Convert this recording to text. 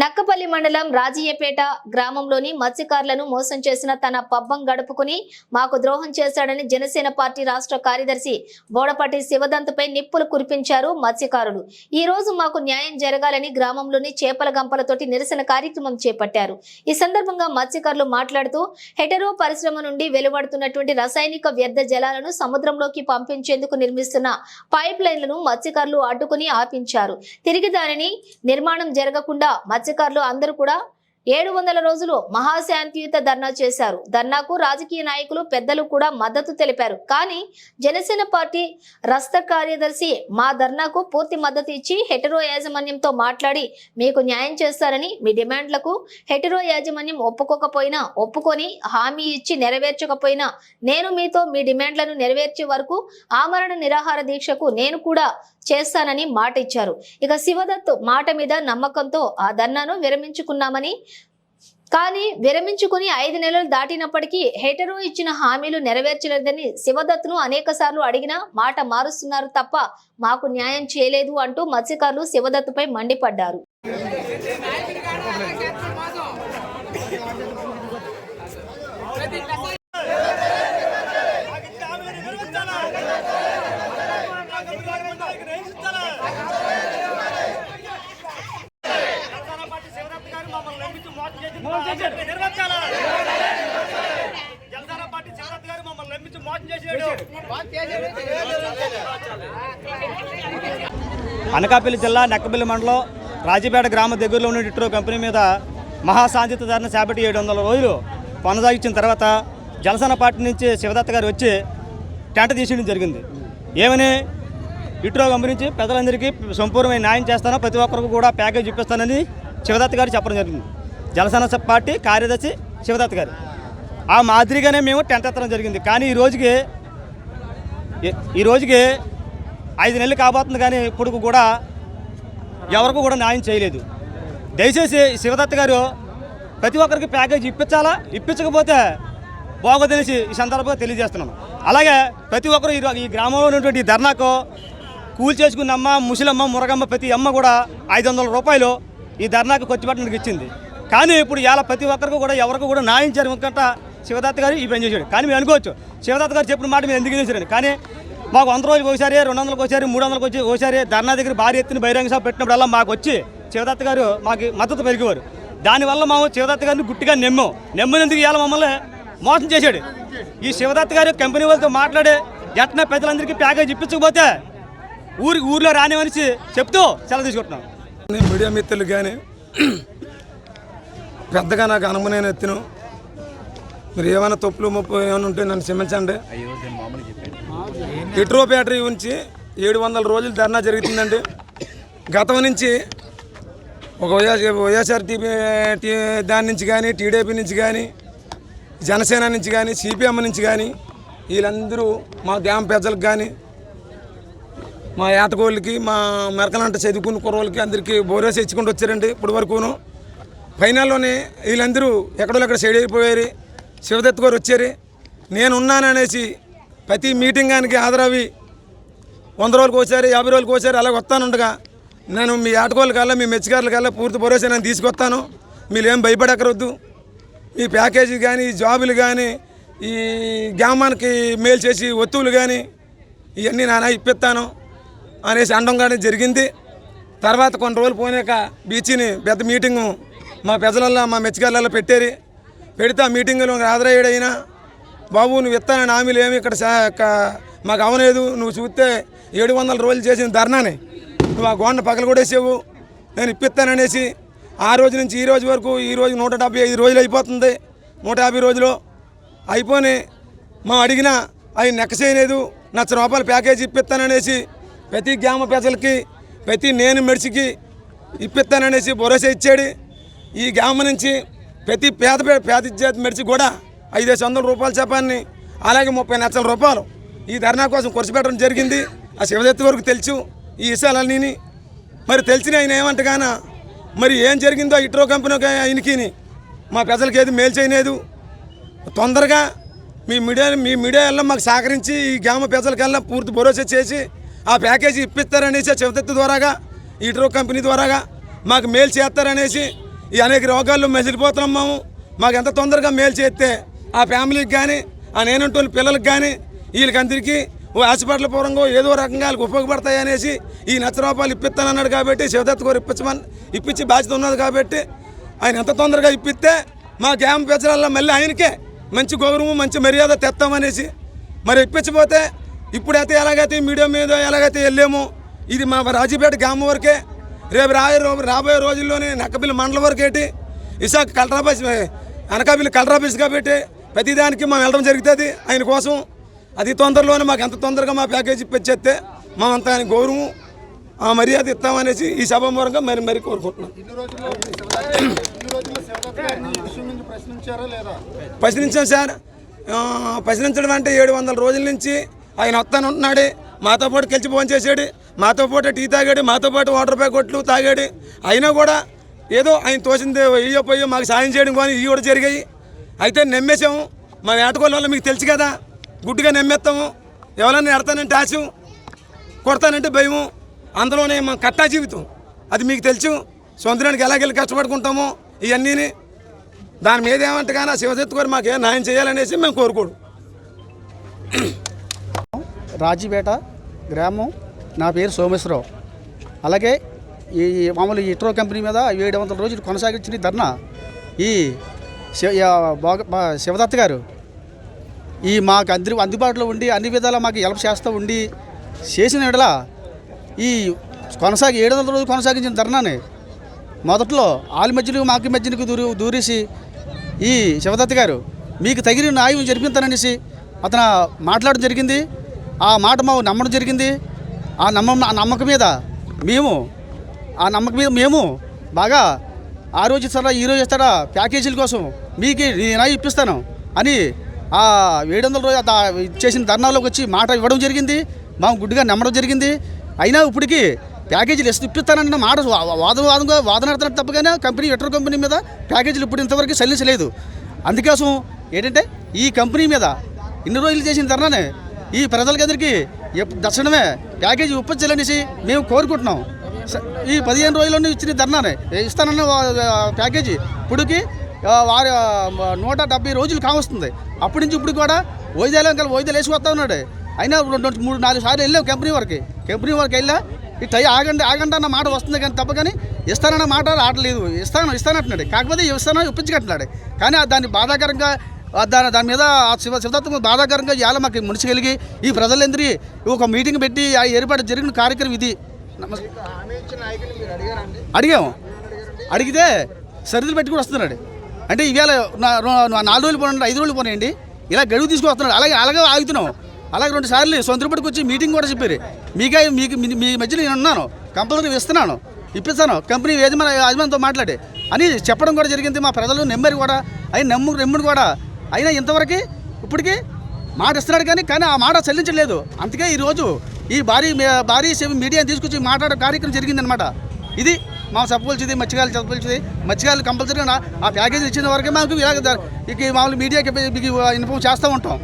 నక్కపల్లి మండలం రాజయ్యపేట గ్రామంలోని మత్స్యకారులను మోసం చేసిన తన పబ్బం గడుపుకుని మాకు ద్రోహం చేశాడని జనసేన పార్టీ రాష్ట్ర కార్యదర్శి బోడపాటి శివదంతపై నిప్పులు కురిపించారు మత్స్యకారులు. ఈ రోజు మాకు న్యాయం జరగాలని గ్రామంలోని చేపల గంపలతోటి నిరసన కార్యక్రమం చేపట్టారు. ఈ సందర్భంగా మత్స్యకారులు మాట్లాడుతూ హెటరో పరిశ్రమ నుండి వెలువడుతున్నటువంటి రసాయనిక వ్యర్థ జలాలను సముద్రంలోకి పంపించేందుకు నిర్మిస్తున్న పైప్ లైన్లను మత్స్యకారులు అడ్డుకుని ఆపించారు. తిరిగి దానిని నిర్మాణం జరగకుండా మత్స్యకారులు అందరూ కూడా ఏడు వందల రోజులు మహాశాంతియుత ధర్నా చేశారు. ధర్నాకు రాజకీయ నాయకులు పెద్దలు కూడా మద్దతు తెలిపారు. కానీ జనసేన పార్టీ రస్త కార్యదర్శి మా ధర్నాకు పూర్తి మద్దతు ఇచ్చి హెటరో యాజమాన్యంతో మాట్లాడి మీకు న్యాయం చేస్తారని మీ డిమాండ్లకు హెటరో యాజమాన్యం ఒప్పుకోకపోయినా ఒప్పుకొని హామీ ఇచ్చి నెరవేర్చకపోయినా నేను మీతో మీ డిమాండ్లను నెరవేర్చే వరకు ఆమరణ నిరాహార దీక్షకు నేను కూడా చేస్తానని మాట ఇచ్చారు ఇక శివదత్ మాట మీద నమ్మకంతో ఆ ధర్నాను విరమించుకున్నామని కానీ విరమించుకుని ఐదు నెలలు దాటినప్పటికీ హేటరో ఇచ్చిన హామీలు నెరవేర్చలేదని శివదత్తును అనేక సార్లు అడిగినా మాట మారుస్తున్నారు తప్ప మాకు న్యాయం చేయలేదు అంటూ మత్స్యకారులు శివదత్తుపై మండిపడ్డారు జనసేన పార్టీ శివరత్ గారు మమ్మల్ని నమ్మించి మోసం చేసాడు అనకాపల్లి జిల్లా నెక్కపల్లి మండలం రాజపేట గ్రామ దగ్గరలో ఉన్న ఇట్రో కంపెనీ మీద మహాశాంతిత ధరణ చేపట్టి ఏడు వందల రోజులు కొనసాగించిన తర్వాత జనసేన పార్టీ నుంచి శివదత్త గారు వచ్చి టెంట తీసేయడం జరిగింది. ఏమని? ఇట్రో కంపెనీ నుంచి ప్రజలందరికీ సంపూర్ణమైన న్యాయం చేస్తాను. ప్రతి ఒక్కరికి కూడా ప్యాకేజ్ ఇప్పిస్తానని శివదత్త గారు చెప్పడం జరిగింది. జనసేన పార్టీ కార్యదర్శి శివదత్త గారు. ఆ మాదిరిగానే మేము టెంట్ ఎత్తడం జరిగింది. కానీ ఈ రోజుకి ఈ- రోజుకి ఐదు నెలలు కాబోతుంది కానీ ఇప్పుడు కూడా ఎవరికి కూడా న్యాయం చేయలేదు. దయచేసి శివదత్త గారు ప్రతి ఒక్కరికి ప్యాకేజ్ ఇప్పించాలా? ఇప్పించకపోతే బాగోదనేసి ఈ సందర్భంగా తెలియజేస్తున్నాను. అలాగే ప్రతి ఒక్కరు ఈ ఈ గ్రామంలో ఉన్నటువంటి ధర్నాకు కూలి చేసుకున్న అమ్మ ముసలమ్మ మురగమ్మ ప్రతి అమ్మ కూడా ఐదు వందల రూపాయలు ఈ ధర్నాకు ఖర్చు పెట్టడానికి ఇచ్చింది. కానీ ఇప్పుడు ఇలా ప్రతి ఒక్కరికి కూడా ఎవరికి కూడా న్యాయం జరగకుండా శివదత్త గారు ఈ పని చేశాడు. కానీ మేము అనుకోవచ్చు శివదత్త గారు చెప్పిన మాట మేము ఎందుకు చేశారని. కానీ మాకు వంద రోజులకు ఒకసారి రెండు వందలకు ఒకసారి మూడు వందలకు వచ్చి ఒకసారి ధర్నా దగ్గర భారీ ఎత్తున బహిరంగ సభ పెట్టినప్పుడల్లా మాకు వచ్చి శివదత్త గారు మాకు మద్దతు పెరిగేవారు దానివల్ల మేము శివదత్త గారిని గుట్టిగా నెమ్మాం. నెమ్మినందుకు ఇవాళ మమ్మల్ని మోసం చేశాడు. ఈ శివదత్త గారు కంపెనీ వాళ్ళతో మాట్లాడి ఎట్న ప్రజలందరికీ ప్యాకేజ్ ఇప్పించకపోతే ఊరి ఊర్లో రానివనిసి చెప్తూ సెలవు తీసుకుంటున్నాం. మీడియా మిత్రులు కానీ పెద్దగా నాకు అనుమనైన ఎత్తును మీరు ఏమైనా తప్పులు ముప్పు ఏమైనా ఉంటే నన్ను క్షమించండి. ఇట్రో బ్యాటరీ ఉంచి ఏడు వందల రోజులు ధర్నా జరుగుతుందండి గతం నుంచి ఒక వైఎస్ వైఎస్ఆర్ టీపీ టీ దాని నుంచి కానీ టీడీపీ నుంచి కానీ జనసేన నుంచి కానీ సిపిఎం నుంచి కానీ వీళ్ళందరూ మా గ్రామ ప్రజలకు కానీ మా ఏతకోళ్ళకి మా మెరకలంట చదువుకున్న కుర్రోళ్ళకి అందరికీ బోరేసి ఇచ్చుకుంటూ వచ్చారండి ఇప్పటి వరకును. ఫైనల్లోనే వీళ్ళందరూ ఎక్కడో ఎక్కడ సైడ్ అయిపోయారు. శివదత్ గారు వచ్చారు. నేను ఉన్నాననేసి ప్రతి మీటింగానికి హాజరవి. వంద రోజులకు వచ్చారు యాభై రోజులకు వచ్చారు అలాగ వస్తానుండగా నేను మీ ఆటకోళ్ళ కల్లా మీ మెచ్చిగారుల కల్లా పూర్తి భరోసా నేను తీసుకొస్తాను. మీరేం ఏం భయపడక్కరొద్దు. ఈ ప్యాకేజీ కానీ ఈ జాబులు కానీ ఈ గ్రామానికి మేలు చేసి ఒత్తువులు కానీ ఇవన్నీ నానా ఇప్పిస్తాను అనేసి అండం కానీ జరిగింది. తర్వాత కొన్ని రోజులు పోయాక బీచ్ని పెద్ద మీటింగు మా పెద్దలల్లో మా మెచ్చగాళ్ళల్లో పెట్టారు. పెడితే ఆ మీటింగులో హాజరయ్యాడైనా? బాబు నువ్వు ఇస్తానని హామీలు ఏమి ఇక్కడ మాకు అవలేదు. నువ్వు చూస్తే ఏడు వందల రోజులు చేసిన ధర్నానే. నువ్వు ఆ గోండ పగలు కొడేసావు నేను ఇప్పిస్తాననేసి ఆ రోజు నుంచి ఈ రోజు వరకు ఈ రోజు నూట డెబ్బై ఐదు రోజులు అయిపోతుంది. నూట యాభై రోజులు అయిపోయి మా అడిగినా అవి నెక్క చేయలేదు లక్ష రూపాయల ప్యాకేజీ ఇప్పిస్తాననేసి ప్రతి గ్రామ ప్రజలకి ప్రతి నేను మెడిసికి ఇప్పిస్తాననేసి భరోసా ఇచ్చాడు. ఈ గ్రామ నుంచి ప్రతి పేద పేద జాతి మెడిచి కూడా ఐదేసి వందల రూపాయల చెప్పాన్ని అలాగే ముప్పై లక్షల రూపాయలు ఈ ధర్నా కోసం ఖర్చు పెట్టడం జరిగింది. ఆ శివదత్తి వరకు తెలుసు ఈ విషయాలన్నీ మరి తెలిసిన ఆయన ఏమంటగానా మరి ఏం జరిగిందో ఇట్రో కంపెనీ ఆయనకి మా ప్రజలకి ఏది మేలు చేయలేదు. తొందరగా మీ మీడియా మీ మీడియాలో మాకు సహకరించి ఈ గ్రామ ప్రజలకెల్లా పూర్తి భరోసా చేసి ఆ ప్యాకేజీ ఇప్పిస్తారనేసి చెవితెత్తు ద్వారాగా ఈట్రో కంపెనీ ద్వారాగా మాకు మేలు చేస్తారనేసి ఈ అనేక రోగాల్లో మెసిలిపోతున్నాం మేము. మాకు ఎంత తొందరగా మేలు చేస్తే ఆ ఫ్యామిలీకి కానీ ఆ నేనంటోని పిల్లలకి కానీ వీళ్ళకందరికీ ఓ హాస్పిటల్ పూర్వంగా ఏదో రకంగా వాళ్ళకి ఉపయోగపడతాయి అనేసి ఈ లక్ష రూపాయలు ఇప్పిస్తానన్నాడు కాబట్టి శివదత్త గారు ఇప్పించమని ఇప్పించి బాధ్యత ఉన్నది కాబట్టి ఆయన ఎంత తొందరగా ఇప్పిస్తే మా గ్యామ్ పెంచడాల్లో మళ్ళీ ఆయనకే మంచి గౌరవం మంచి మర్యాద తెస్తామనేసి మరి ఇప్పించిపోతే ఇప్పుడైతే ఎలాగైతే మీడియా మీద ఎలాగైతే వెళ్ళామో ఇది మా రాజీపేట గ్రామం వరకే రేపు రాయే రో రాబోయే రోజుల్లోనే నక్కబిల్లి మండలం వరకు ఏంటి? Visakha collector office Anakapalli collector office కాబట్టి ప్రతిదానికి మేము వెళ్ళడం జరుగుతుంది. ఆయన కోసం అది తొందరలోనే మాకు ఎంత తొందరగా మా ప్యాకేజ్ ఇప్పించేస్తే మా అంత ఆయన గౌరవం ఆ మర్యాద ఇస్తామనేసి ఈ సభ మూలంగా మరి మరి కోరుకుంటున్నాం. ప్రశ్నించాం సార్. ప్రశ్నించడం అంటే ఏడు వందల రోజుల నుంచి ఆయన వస్తాను ఉంటున్నాడు మాతో పాటు కలిసి ఫోన్ చేసాడు మాతో పాటు టీ తాగాడు మాతో పాటు వాటర్ ప్యాకెట్లు తాగాడు. అయినా కూడా ఏదో ఆయన తోచింది ఇయ్యో పోయో మాకు సాయం చేయడం కానీ ఇవి కూడా జరిగాయి. అయితే నమ్మేసాము మా వేటకోళ్ళ వల్ల మీకు తెలుసు కదా గుడ్డుగా నమ్మేస్తాము. ఎవరన్నా ఎడతానంటే ఆశం కొడతానంటే భయము. అందులోనే మా కట్టా జీవితం. అది మీకు తెలుసు. సొంతరానికి ఎలాగెళ్ళి కష్టపడుకుంటామో ఇవన్నీని. దాని మీద ఏమంటే కానీ ఆ శివదత్త గారు మాకు ఏం న్యాయం చేయాలనేసి మేము కోరుకోడు. రాజీపేట గ్రామం. నా పేరు సోమేశ్వరరావు. అలాగే ఈ మామూలు ఇట్రో కంపెనీ మీద ఏడు వందల రోజులు కొనసాగించిన ధర్నా. ఈ శివ బాగ- శివదత్త గారు. ఈ మాకు అందరి అందుబాటులో ఉండి అన్ని విధాలా మాకు హెల్ప్ చేస్తూ ఉండి చేసిన ఎడల ఈ కొనసాగి ఏడు వందల రోజులు కొనసాగించిన ధర్నాని మొదట్లో ఆలి మధ్యలో మాకి మధ్యనికి దూరి దూరేసి ఈ శివదత్త గారు మీకు తగిన న్యాయం జరిపిస్తాననేసి అతను మాట్లాడడం జరిగింది. ఆ మాట మాకు నమ్మడం జరిగింది. ఆ నమ్మ ఆ నమ్మకం మీద మేము ఆ నమ్మకం మీద మేము బాగా ఆ రోజు ఇస్తారా ఈ రోజు ఇస్తారా ప్యాకేజీల కోసం మీకు నేను ఇప్పిస్తాను అని ఆ ఏడు వందల రోజు ఆ చేసిన ధర్నాలోకి వచ్చి మాట ఇవ్వడం జరిగింది. మేము గుడ్డుగా నమ్మడం జరిగింది. అయినా ఇప్పటికీ ప్యాకేజీలు ఇస్తూ ఇప్పిస్తానన్న మాట వా- వాదంగా వాదన తప్పగానే కంపెనీ ఎటర్ కంపెనీ మీద ప్యాకేజీలు ఇప్పుడు ఇంతవరకు చెల్లించలేదు. అందుకోసం ఏంటంటే ఈ కంపెనీ మీద ఇన్ని రోజులు చేసిన ధర్నానే ఈ ప్రజలకి దర్శనమే. ప్యాకేజీ ఒప్పించాలనేసి మేము కోరుకుంటున్నాం. ఈ పదిహేను రోజుల్లోనే ఇచ్చిన ధర్నానే. ఇస్తానన్న ప్యాకేజీ. ఇప్పుడుకి వారి నూట డెబ్బై రోజులు కావస్తుంది. అప్పటి నుంచి ఇప్పుడు కూడా వైద్యాలు కలిపి వైద్యాలు వేసి వస్తా ఉన్నాడు. అయినా రెండు మూడు నాలుగు సార్లు వెళ్ళాం కంపెనీ వరకు. కంపెనీ వరకు వెళ్ళా. ఈ టై ఆగండి ఆగండి అన్న మాట వస్తుంది కానీ తప్ప కానీ ఇస్తానన్న మాట రావట్లేదు. ఇస్తాను ఇస్తానంటున్నాడు. కాకపోతే ఇస్తాను ఇప్పించగట్టున్నాడు కానీ దాన్ని బాధాకరంగా దాని దాని మీద ఆ శివ శివదత్తం బాధాకరంగా ఇవాళ మాకు మునిసి కలిగి ఈ ప్రజలందరి ఒక మీటింగ్ పెట్టి ఆ ఏర్పాటు జరిగిన కార్యక్రమం ఇది. అడిగాము. అడిగితే సరిదిలు పెట్టి కూడా వస్తున్నాడు. అంటే ఇవాళ నా- నాలుగు రోజులు పోనండి ఐదు రోజులు పోనండి ఇలా గడువు తీసుకొస్తున్నాడు అలాగే అలాగే ఆగుతున్నాం. అలాగే రెండు సార్లు సొంతపడికి వచ్చి మీటింగ్ కూడా చెప్పారు. మీకే మీకు మీ- మీ నేను ఉన్నాను. కంపల్సరీ ఇస్తున్నాను. ఇప్పిస్తాను. కంపెనీ యజమాని యజమానితో మాట్లాడి. అని చెప్పడం కూడా జరిగింది మా ప్రజలు. నెమ్మది కూడా అయిన నమ్ము నెమ్మడి కూడా అయినా ఇంతవరకు ఇప్పటికీ మాట ఇస్తున్నాడు కానీ కానీ ఆ మాట చెల్లించలేదు. అందుకే ఈరోజు ఈ భారీ భారీ సేవ మీడియాని తీసుకొచ్చి మాట్లాడే కార్యక్రమం జరిగిందనమాట ఇది మా చెప్పవలసింది మత్స్యకారులు చెప్పవలసింది. మత్స్యకారులు కంపల్సరీగా ఆ ప్యాకేజీ ఇచ్చిన వరకే మాకు ఇలాగ ఇక మామూలు మీడియాకి మీకు ఇన్ఫార్మ్ చేస్తూ ఉంటాం.